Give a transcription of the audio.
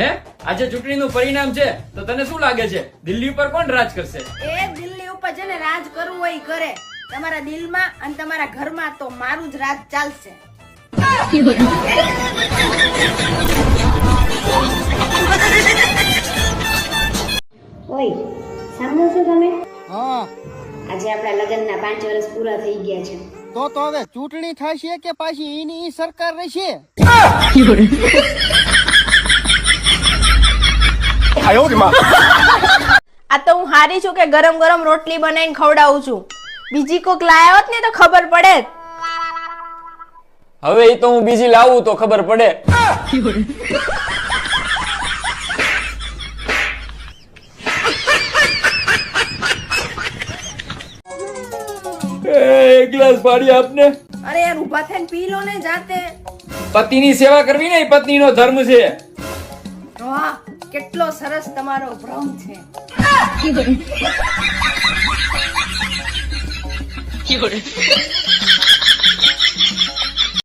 હે? આજે ચૂંટણીનું પરિણામ છે તો તને શું લાગે છે? દિલ્હી ઉપર કોણ રાજ કરશે? એ દિલ્હી ઉપર છે ને રાજ કરવું હોય કરે. તમારા દિલમાં અને તમારા ઘરમાં તો મારું જ રાજ ચાલશે. ઓય સાંભળો છો તમે? હા. આજે આપણા લગ્નના પાંચ વર્ષ પૂરા થઈ ગયા છે. તો તો હવે ચૂંટણી થશે કે પાછી એની સરકાર રહેશે? આ તો હું હારી છું કે ગરમ ગરમ રોટલી બનાવીને ખવડાવું છું. બીજી કોક લાયા હોત ને તો ખબર પડે હવે એ તો હું બીજી લાવું તો ખબર પડે. એક ગ્લાસ પાડી આપને. અરે યાર ઊભા થઈને પી લો ને જાતે. પતિની સેવા કરવી ને એ પત્નીનો ધર્મ છે. વાહ. કેટલો સરસ તમારો ભ્રમ છે.